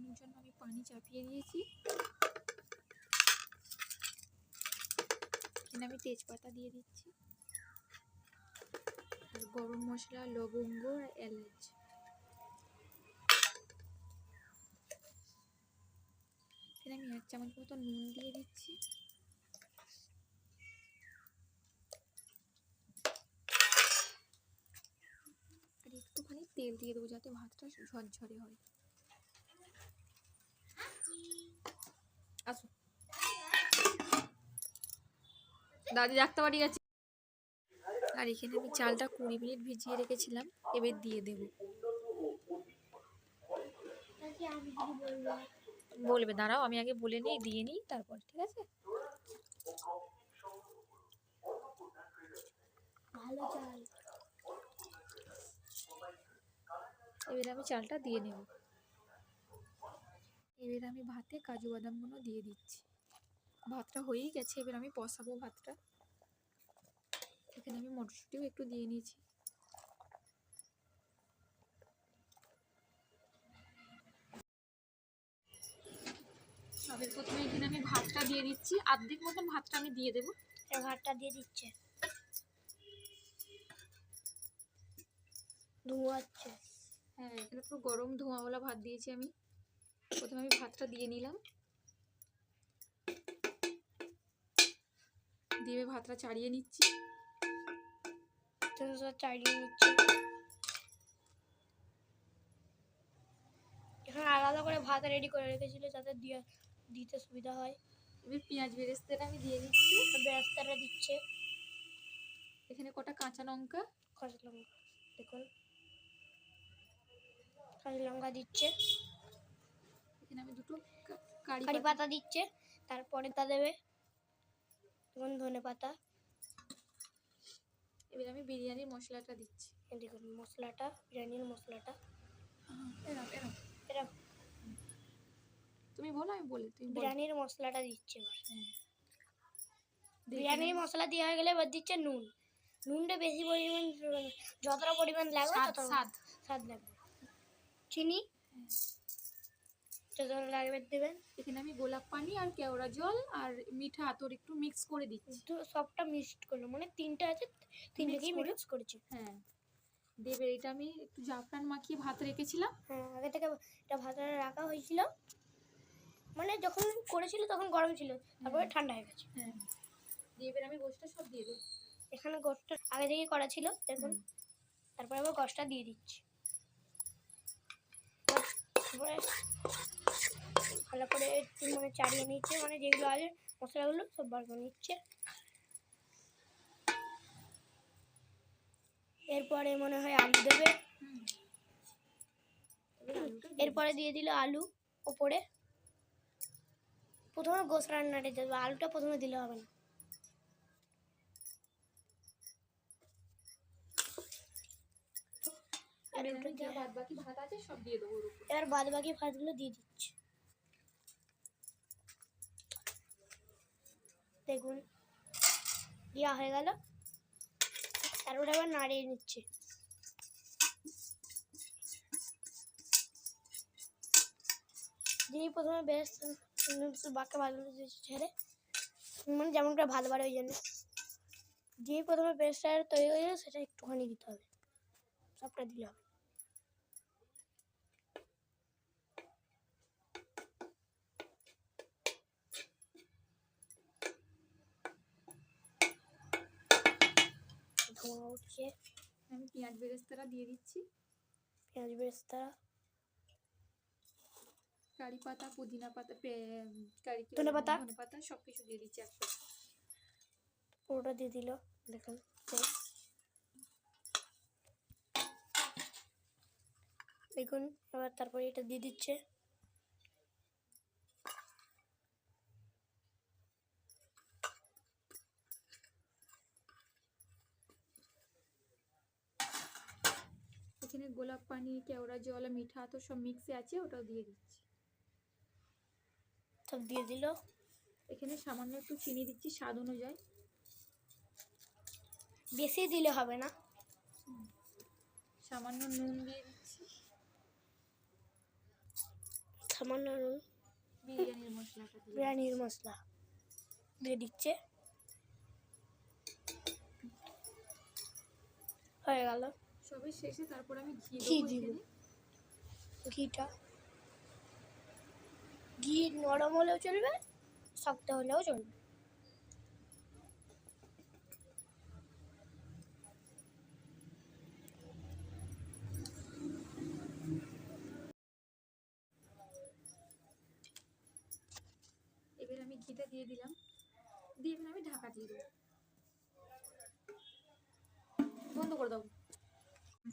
ফোটানোর জন্য আমি পানি চাপিয়ে দিয়েছি। এখানে আমি তেজপাতা দিয়ে দিচ্ছি। আর গরম মশলা, লবঙ্গ আর এলাচ। এখানে আমি এক চামচ মতো নুন দিয়ে দিচ্ছি। আর একটুখানি তেল দিয়ে দেবো যাতে ভাতটা ঝরঝরে হয়। আসো। দাদি ডাকতে পারি গেছে। আর এখানে আমি চালটা কুড়ি মিনিট ভিজিয়ে রেখেছিলাম এবার দিয়ে দেবো। বলবে দাঁড়াও আমি আগে বলে নিই দিয়ে নিই তারপর ঠিক আছে? এবার আমি চালটা দিয়ে নেব। এবার আমি ভাতে কাজু বাদামগুলো দিয়ে দিচ্ছি। ভাতটা হয়েই গেছে এবার আমি বসাবো ভাতটা। এখানে আমি মটরশুঁটিও একটু দিয়ে নিয়েছি। সবের প্রথমে এখানে আমি ভাতটা দিয়ে দিচ্ছি। আর্ধেক মতন ভাতটা আমি দিয়ে দেবো। ভাতটা দিয়ে দিচ্ছে। ধোয়াচ্ছে হ্যাঁ এখানে পুরো গরম ধোঁয়াওয়ালা ভাত দিয়েছি আমি। প্রথমে আমি ভাতটা দিয়ে নিলাম। দিয়ে ভাতটা চাড়িয়ে নিচ্ছি। চালিয়ে নিচ্ছে। এখানে আলাদা করে ভাত রেডি করে রেখেছিল যাতে দিয়ে দিতে সুবিধা হয়। এবার পেঁয়াজ বেরেস্তাটা আমি দিয়ে দিচ্ছি। ব্যবস্থাটা দিচ্ছে। এখানে কটা কাঁচা লঙ্কা? কাঁচা লঙ্কা দেখুন। কাঁচা লঙ্কা দিচ্ছে। আমি দুটো কারি পাতা। দিচ্ছে তারপরে তা দেবে দেখুন ধনে পাতা? এবার আমি বিরিয়ানির মশলাটা দিচ্ছি। দেখুন মশলাটা বিরিয়ানির মশলাটা। এরম এরম। এরকম তুমি বলো আমি বলি তুমি বিরিয়ানির মশলাটা দিচ্ছে এবার। হ্যাঁ। বিরিয়ানির মশলা দেওয়া হয়ে গেলে এবার দিচ্ছে নুন। নুনটা বেশি পরিমাণ যতটা পরিমাণ লাগবে তত স্বাদ। স্বাদ লাগবে। চিনি? যতটা লাগবে দেবেন। এখানে আমি গোলাপ পানি আর কেওড়া জল আর মিঠা আতর একটু মিক্স করে দিচ্ছি। তো সবটা মিক্সড করল মানে তিনটা আছে তিনটাকেই? মিক্স করেছি। হ্যাঁ। দেবে এটা আমি একটু জাফরান মাখিয়ে ভাত রেখেছিলাম। হ্যাঁ আগে থেকে এটা ভাতটা রাখা হয়েছিল। মানে যখন করেছিল তখন গরম ছিল তারপরে ঠান্ডা হয়ে গেছে। হ্যাঁ। এবার আমি গোষ্ঠটা সব দিয়ে দেবো। এখানে গোষ্ঠটা আগে থেকে করা ছিল দেখুন। তারপরে আবার গোষ্ঠটা দিয়ে দিচ্ছি। তারপরে চাড়িয়ে নিচ্ছে মানে যেগুলো আছে মশলাগুলো সব বার করে নিচ্ছে। এরপরে মনে হয় আলু দেবে। এরপরে দিয়ে দিল আলু ওপরে। প্রথমে গোস রান্নাটা দেবে আলুটা প্রথমে দিলে হবে না। এবার আমি বাদ বাকি ভাত আছে সব দিয়ে দেবো ওর বাদ বাকি ভাতগুলো দিয়ে দিচ্ছি। দেখুন। দেওয়া হয়ে গেল। তারপরে আবার নাড়িয়ে নিচ্ছে। দিয়ে প্রথমে বেশ বাকি ভাতগুলো দিয়েছে ছেড়ে মানে যেমন করে বাড়ে ওই জন্য দিয়ে প্রথমে পেস্টটা তৈরি হয়ে যাবে, সেটা একটুখানি দিতে হবে। সবটা দিলে হবে। উঠছে আমি পেঁয়াজ বেরেস্তাটা দিয়ে দিচ্ছি পেঁয়াজ বেরেস্তা কারি পাতা পুদিনা পাতা কারি ধনে? পাতা। ধনে পাতা সব কিছু দিয়ে দিচ্ছি একসাথে পুরোটা দিয়ে দিল দেখুন। দেখুন এবার তারপরে এটা দিয়ে দিচ্ছে এখানে গোলাপ পানি কেওড়া জল আর মিঠা তো সব মিক্সে আছে ওটাও দিয়ে দিচ্ছি। সব দিয়ে দিল? এখানে সামান্য একটু চিনি দিচ্ছি স্বাদ অনুযায়ী। বেশি দিলে হবে না? সামান্য নুন দিয়ে দিচ্ছি। সামান্য নুন? বিরিয়ানির মশলাটা বিরিয়ানির মশলা। দিয়ে দিচ্ছে? হয়ে গেল। সবের শেষে তারপর আমি ঘি ঘি দেবো দিব। ঘিটা। ঘি নরম হলেও চলবে শক্ত হলেও চলবে। এবার আমি ঘিটা দিয়ে দিলাম। দিয়ে এবার আমি ঢাকা দিয়ে দেবো। বন্ধ করে দাও।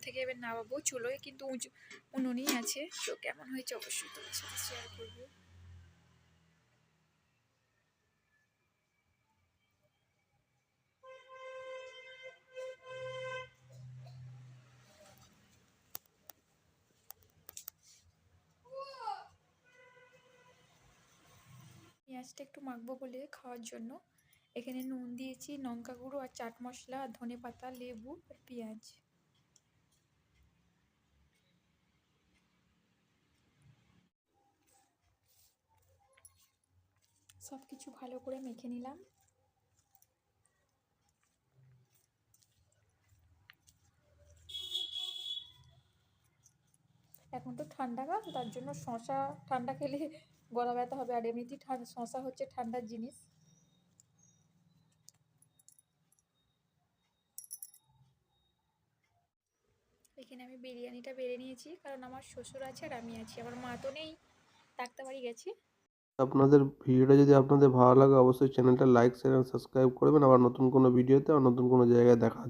থেকে এবার নামাবো, চুলোয় কিন্তু উঁচু, উনুনই আছে। তো কেমন হয়েছে অবশ্যই তোমার সাথে শেয়ার করব। পেঁয়াজটা একটু মাখবো বলে খাওয়ার জন্য। এখানে নুন দিয়েছি, লঙ্কা গুঁড়ো আর চাট মশলা আর ধনে পাতা লেবু আর পেঁয়াজ। সব কিছু ভালো করে মেখে নিলাম। এখন তো ঠান্ডা ঠান্ডাকাল তার জন্য শশা ঠান্ডা খেলে গলা ব্যথা হবে। আর এমনিতেই শশা হচ্ছে ঠান্ডার জিনিস। এখানে আমি বিরিয়ানিটা বেড়ে নিয়েছি, কারণ আমার শ্বশুর আছে আর আমি আছি। আমার মা তো নেই ডাক্তার বাড়ি গেছে। আপনাদের ভিডিওটা যদি আপনাদের ভালো লাগে, অবশ্যই চ্যানেলটা লাইক শেয়ার সাবস্ক্রাইব করবেন। আবার নতুন কোনো ভিডিওতে আর নতুন কোনো জায়গায় দেখা